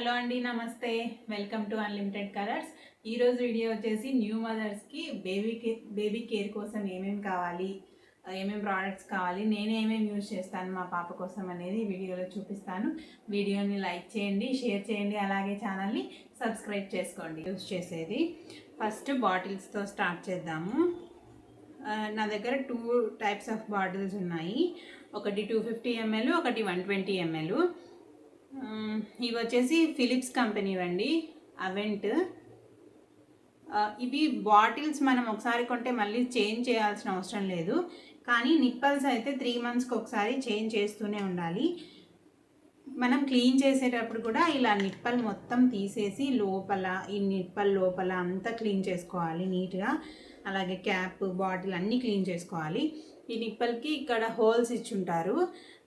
Hello అండి నమస్తే. Welcome to unlimited colours ఈరోజు వీడియో వచ్చేసి న్యూ మదర్స్కి బేబీ కేర్ బేబీ కేర్ కోసం ఏమేమి కావాలి ఏమేమి ప్రోడక్ట్స్ కావాలి నేను ఏమేమి యూజ్ చేస్తాను మా పాప కోసం అనేది వీడియోలో చూపిస్తాను. వీడియోని లైక్ చేయండి షేర్ చేయండి అలాగే ఛానల్ని సబ్స్క్రైబ్ చేసుకోండి. యూజ్ చేసేది. ఫస్ట్ బాటిల్స్తో స్టార్ట్ చేద్దాము. నా దగ్గర టూ టైప్స్ ఆఫ్ బాటిల్స్ ఉన్నాయి. ఒకటి టూ ఫిఫ్టీ ఎంఎల్ ఒకటి వన్ ట్వంటీ ఎంఎల్. ఇవి వచ్చేసి ఫిలిప్స్ కంపెనీ అండి అవెంట్ ఇవి బాటిల్స్ మనం ఒకసారి కొంటే మళ్ళీ చేంజ్ చేయాల్సిన అవసరం లేదు. కానీ నిప్పల్స్ అయితే త్రీ మంత్స్కి ఒకసారి చేంజ్ చేస్తూనే ఉండాలి. మనం క్లీన్ చేసేటప్పుడు కూడా ఇలా నిప్పల్ మొత్తం తీసేసి లోపల ఈ నిప్పల్ లోపల అంతా క్లీన్ చేసుకోవాలి నీట్గా అలాగే క్యాప్ బాటిల్ అన్నీ క్లీన్ చేసుకోవాలి. ఈ నిప్పల్కి ఇక్కడ హోల్స్ ఇచ్చుంటారు.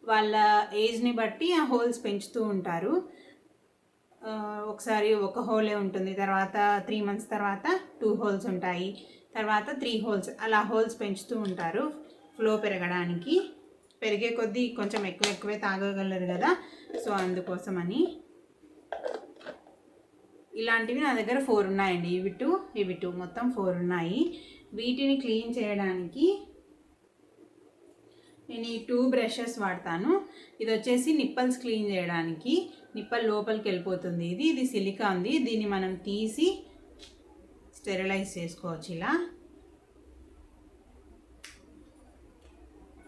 వాళ్ళ ఏజ్ని బట్టి ఆ హోల్స్ పెంచుతూ ఉంటారు. ఒకసారి ఒక హోలే ఉంటుంది తర్వాత త్రీ మంత్స్ తర్వాత టూ హోల్స్ ఉంటాయి తర్వాత త్రీ హోల్స్ అలా హోల్స్ పెంచుతూ ఉంటారు. ఫ్లో పెరగడానికి పెరిగే కొద్దీ కొంచెం ఎక్కువ ఎక్కువే తాగగలరు కదా సో అందుకోసమని. ఇలాంటివి నా దగ్గర ఫోర్ ఉన్నాయండి. ఇవి టూ ఇవి టూ మొత్తం ఫోర్ ఉన్నాయి. వీటిని క్లీన్ చేయడానికి నేను ఈ టూ బ్రషెస్ వాడతాను. ఇది వచ్చేసి నిప్పల్స్ క్లీన్ చేయడానికి. నిప్పల్ లోపలికి వెళ్ళిపోతుంది ఇది. ఇది సిలికా ఉంది దీన్ని మనం తీసి స్టెరిలైజ్ చేసుకోవచ్చు ఇలా.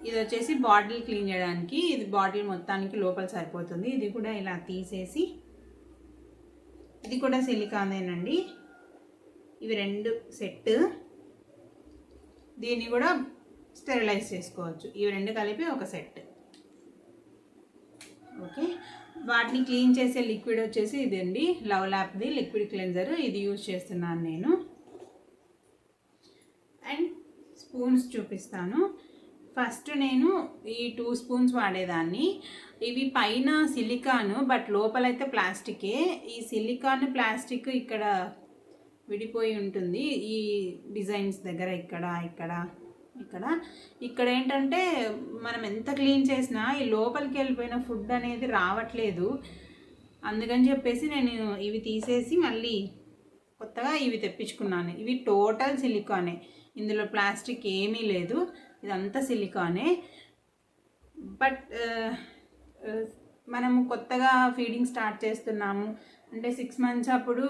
ఇది వచ్చేసి బాటిల్ క్లీన్ చేయడానికి. ఇది బాటిల్ మొత్తానికి లోపల సరిపోతుంది. ఇది కూడా ఇలా తీసేసి. ఇది కూడా సిలికానేనండి ఇవి రెండు సెట్ దీన్ని కూడా స్టెరిలైజ్ చేసుకోవచ్చు. ఇవి రెండు కలిపి ఒక సెట్. ఓకే? వాటిని క్లీన్ చేసే లిక్విడ్ వచ్చేసి ఇదండి. లవ్ ల్యాప్ది లిక్విడ్ క్లెన్జర్. ఇది యూజ్ చేస్తున్నాను నేను. అండ్ స్పూన్స్ చూపిస్తాను. ఫస్ట్ నేను ఈ టూ స్పూన్స్ వాడేదాన్ని. ఇవి పైన సిలికాను బట్ లోపలైతే ప్లాస్టికే. ఈ సిలికాన్ ప్లాస్టిక్ ఇక్కడ విడిపోయి ఉంటుంది. ఈ డిజైన్స్ దగ్గర ఇక్కడ ఇక్కడ. ఇక్కడ. ఇక్కడ ఏంటంటే మనం ఎంత క్లీన్ చేసినా ఈ లోపలికి వెళ్ళిపోయిన ఫుడ్ అనేది రావట్లేదు. అందుకని చెప్పేసి నేను ఇవి తీసేసి మళ్ళీ కొత్తగా ఇవి తెప్పించుకున్నాను. ఇవి టోటల్ సిలికానే. ఇందులో ప్లాస్టిక్ ఏమీ లేదు. ఇదంతా సిలికానే. బట్ మనము కొత్తగా ఫీడింగ్ స్టార్ట్ చేస్తున్నాము. అంటే సిక్స్ మంత్స్ అప్పుడు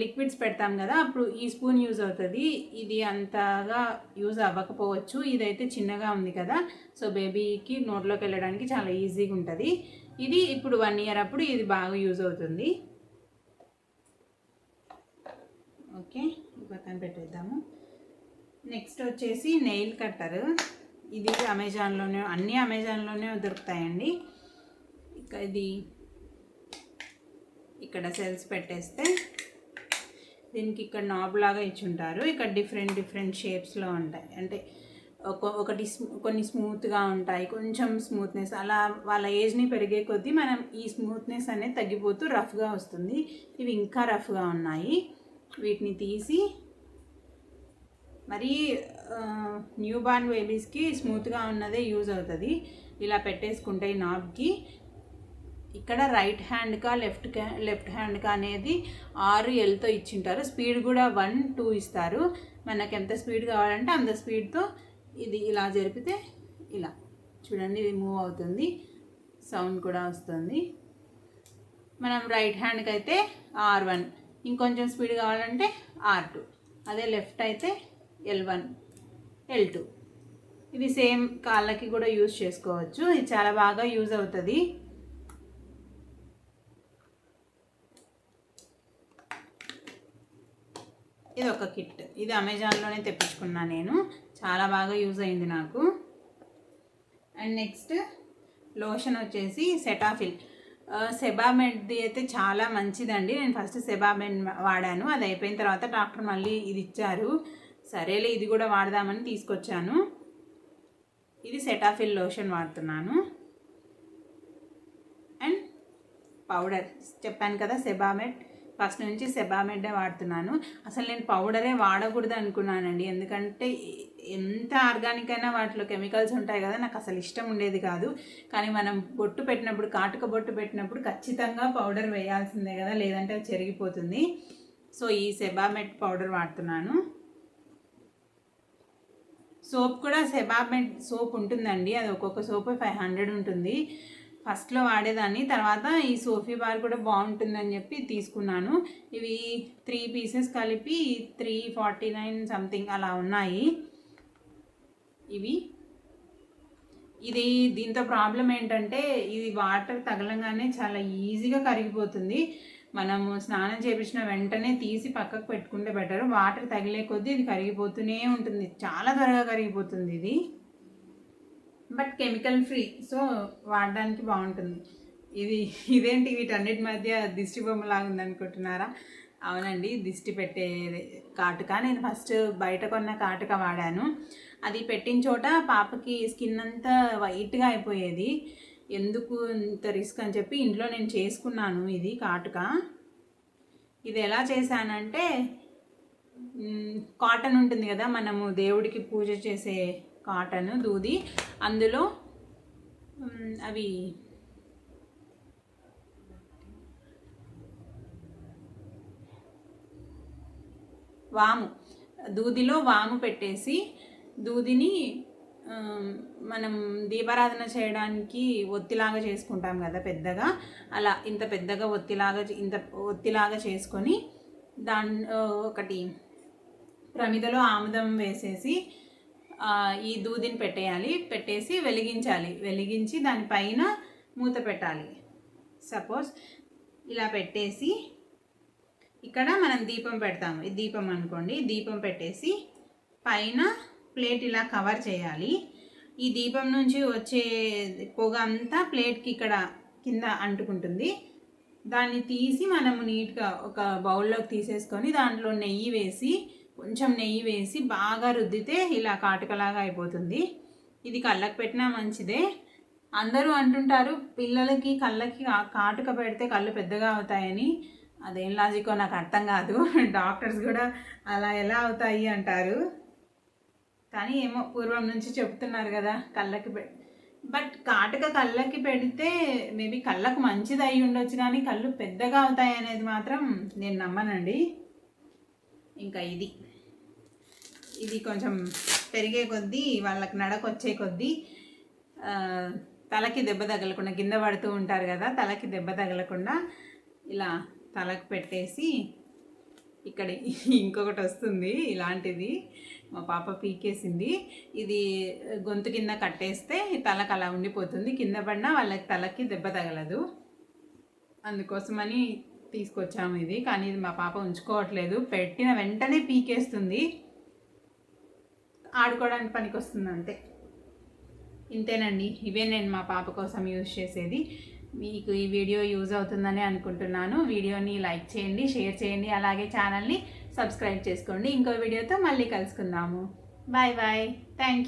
లిక్విడ్స్ eh, పెడతాం కదా అప్పుడు ఈ స్పూన్ యూజ్ అవుతుంది. ఇది అంతగా యూజ్ అవ్వకపోవచ్చు. ఇదైతే చిన్నగా ఉంది కదా సో బేబీకి నోట్లోకి వెళ్ళడానికి చాలా ఈజీగా ఉంటుంది. ఇది ఇప్పుడు వన్ ఇయర్ అప్పుడు ఇది బాగా యూజ్ అవుతుంది. ఓకే పక్కన పెట్టేద్దాము. నెక్స్ట్ వచ్చేసి నెయిల్ కట్టర్. ఇది అమెజాన్లోనే అన్నీ అమెజాన్లోనే దొరుకుతాయండి. ఇక ఇది ఇక్కడ సెల్స్ పెట్టేస్తే దీనికి ఇక్కడ నాబ్ లాగా ఇచ్చుంటారు. ఇక్కడ డిఫరెంట్ డిఫరెంట్ షేప్స్లో ఉంటాయి. అంటే ఒక ఒకటి స్మూ- కొన్ని స్మూత్గా ఉంటాయి. కొంచెం స్మూత్నెస్ అలా వాళ్ళ ఏజ్ని పెరిగే కొద్దీ మనం ఈ స్మూత్నెస్ అనేది తగ్గిపోతూ రఫ్గా వస్తుంది. ఇవి ఇంకా రఫ్గా ఉన్నాయి. వీటిని తీసి మరి న్యూ బార్న్ బేబీస్కి స్మూత్గా ఉన్నదే యూజ్ అవుతుంది. ఇలా పెట్టేసుకుంటే నాబ్కి ఇక్కడ రైట్ హ్యాండ్కా లెఫ్ట్ లెఫ్ట్ హ్యాండ్కా అనేది ఆరు ఎల్తో ఇచ్చింటారు. స్పీడ్ కూడా వన్ టూ ఇస్తారు. మనకు ఎంత స్పీడ్ కావాలంటే అంత స్పీడ్తో ఇది ఇలా జరిపితే ఇలా. చూడండి ఇది మూవ్ అవుతుంది. సౌండ్ కూడా వస్తుంది. మనం రైట్ హ్యాండ్కి అయితే ఆర్ వన్. ఇంకొంచెం స్పీడ్ కావాలంటే ఆర్ టూ. అదే లెఫ్ట్ అయితే ఎల్ వన్ ఎల్ టూ. ఇది సేమ్ కాళ్ళకి కూడా యూజ్ చేసుకోవచ్చు. ఇది చాలా బాగా యూజ్ అవుతుంది. ఇది ఒక కిట్. ఇది అమెజాన్లోనే తెప్పించుకున్నా నేను. చాలా బాగా యూజ్ అయింది నాకు. అండ్ నెక్స్ట్ లోషన్ వచ్చేసి సెటాఫిల్. సెబామెడ్ది అయితే చాలా మంచిదండి. నేను ఫస్ట్ సెబామెడ్ వాడాను. అది అయిపోయిన తర్వాత డాక్టర్ మళ్ళీ ఇది ఇచ్చారు. సరేలే ఇది కూడా వాడదామని తీసుకొచ్చాను. ఇది సెటాఫిల్ లోషన్ వాడుతున్నాను. And powder. చెప్పాను కదా సెబామెట్ ఫస్ట్ నుంచి సెబామెడ్డే వాడుతున్నాను. అసలు నేను పౌడరే వాడకూడదు అనుకున్నానండి. ఎందుకంటే ఎంత ఆర్గానిక్ అయినా వాటిలో కెమికల్స్ ఉంటాయి కదా నాకు అసలు ఇష్టం ఉండేది కాదు. కానీ మనం బొట్టు పెట్టినప్పుడు కాటుక బొట్టు పెట్టినప్పుడు ఖచ్చితంగా పౌడర్ వేయాల్సిందే కదా లేదంటే అది చెరిగిపోతుంది. సో ఈ సెబామెట్ పౌడర్ వాడుతున్నాను. సోప్ కూడా సెబామెట్ సోప్ ఉంటుందండి. అది ఒక్కొక్క సోప్ ఫైవ్ హండ్రెడ్ ఉంటుంది. ఫస్ట్లో వాడేదాన్ని. తర్వాత ఈ సోఫీ బార్ కూడా బాగుంటుందని చెప్పి తీసుకున్నాను. ఇవి త్రీ పీసెస్ కలిపి త్రీ ఫార్టీ నైన్ సంథింగ్ అలా ఉన్నాయి. ఇవి. ఇది దీంతో ప్రాబ్లం ఏంటంటే ఇది వాటర్ తగలంగానే చాలా ఈజీగా కరిగిపోతుంది. మనము స్నానం చేపించిన వెంటనే తీసి పక్కకు పెట్టుకుంటే బెటర్. వాటర్ తగిలే కొద్దీ ఇది కరిగిపోతూనే ఉంటుంది. చాలా త్వరగా కరిగిపోతుంది ఇది. బట్ కెమికల్ ఫ్రీ సో వాడడానికి బాగుంటుంది. ఇది ఇదేంటి వీటన్నిటి మధ్య దిష్టి బొమ్మలాగా ఉందనుకుంటున్నారా? అవునండి దిష్టి పెట్టే కాటుక. నేను ఫస్ట్ బయట కొన్న కాటుక వాడాను. అది పెట్టిన చోట పాపకి స్కిన్ అంతా వైట్గా అయిపోయేది. ఎందుకు ఇంత రిస్క్ అని చెప్పి ఇంట్లో నేను చేసుకున్నాను ఇది కాటుక. ఇది ఎలా చేశానంటే కాటన్ ఉంటుంది కదా మనము దేవుడికి పూజ చేసే కాటన్ దూది. అందులో అవి వాము. దూదిలో వాము పెట్టేసి దూదిని మనం దీపారాధన చేయడానికి ఒత్తిలాగా చేసుకుంటాం కదా పెద్దగా. అలా ఇంత పెద్దగా ఒత్తిలాగా ఇంత ఒత్తిలాగా చేసుకొని దాని ఒకటి ప్రమిదలో ఆముదం వేసేసి ఈ దూదిని పెట్టేయాలి పెట్టేసి వెలిగించాలి. వెలిగించి దానిపైన మూత పెట్టాలి. సపోజ్ ఇలా పెట్టేసి ఇక్కడ మనం దీపం పెడతాము. ఈ దీపం అనుకోండి. దీపం పెట్టేసి పైన ప్లేట్ ఇలా కవర్ చేయాలి. ఈ దీపం నుంచి వచ్చే పొగ అంతా ప్లేట్కి ఇక్కడ కింద అంటుకుంటుంది. దాన్ని తీసి మనము నీట్గా ఒక బౌల్లోకి తీసేసుకొని దాంట్లో నెయ్యి వేసి కొంచెం నెయ్యి వేసి బాగా రుద్దితే ఇలా కాటుకలాగా అయిపోతుంది. ఇది కళ్ళకు పెట్టినా మంచిదే. అందరూ అంటుంటారు పిల్లలకి కళ్ళకి కాటుక పెడితే కళ్ళు పెద్దగా అవుతాయని. అదేం లాజికో నాకు అర్థం కాదు. డాక్టర్స్ కూడా అలా ఎలా అవుతాయి అంటారు. కానీ ఏమో పూర్వం నుంచి చెప్తున్నారు కదా కళ్ళకి పె బట్ కాటుక కళ్ళకి పెడితే మేబీ కళ్ళకు మంచిది అయి ఉండొచ్చు కానీ కళ్ళు పెద్దగా అవుతాయి అనేది మాత్రం నేను నమ్మనండి. ఇంకా ఇది. ఇది కొంచెం పెరిగే కొద్దీ వాళ్ళకి నడక వచ్చే కొద్దీ తలకి దెబ్బ తగలకుండా కింద పడుతూ ఉంటారు కదా తలకి దెబ్బ తగలకుండా ఇలా తలకు పెట్టేసి ఇక్కడ ఇంకొకటి వస్తుంది ఇలాంటిది. మా పాప పీకేసింది. ఇది గొంతు కింద కట్టేస్తే తలకు అలా ఉండిపోతుంది. కింద పడినా వాళ్ళకి తలకి దెబ్బ తగలదు. అందుకోసమని తీసుకొచ్చాము ఇది. కానీ ఇది మా పాప ఉంచుకోవట్లేదు. పెట్టిన వెంటనే పీకేస్తుంది. ఆడుకోవడానికి పనికి వస్తుంది అంతే. ఇంతేనండి. ఇవే నేను మా పాప కోసం యూజ్ చేసేది. మీకు ఈ వీడియో యూజ్ అవుతుందని అనుకుంటున్నాను. వీడియోని లైక్ చేయండి షేర్ చేయండి అలాగే ఛానల్ని సబ్స్క్రైబ్ చేసుకోండి. ఇంకో వీడియోతో మళ్ళీ కలుసుకుందాము. Bye bye. Thank you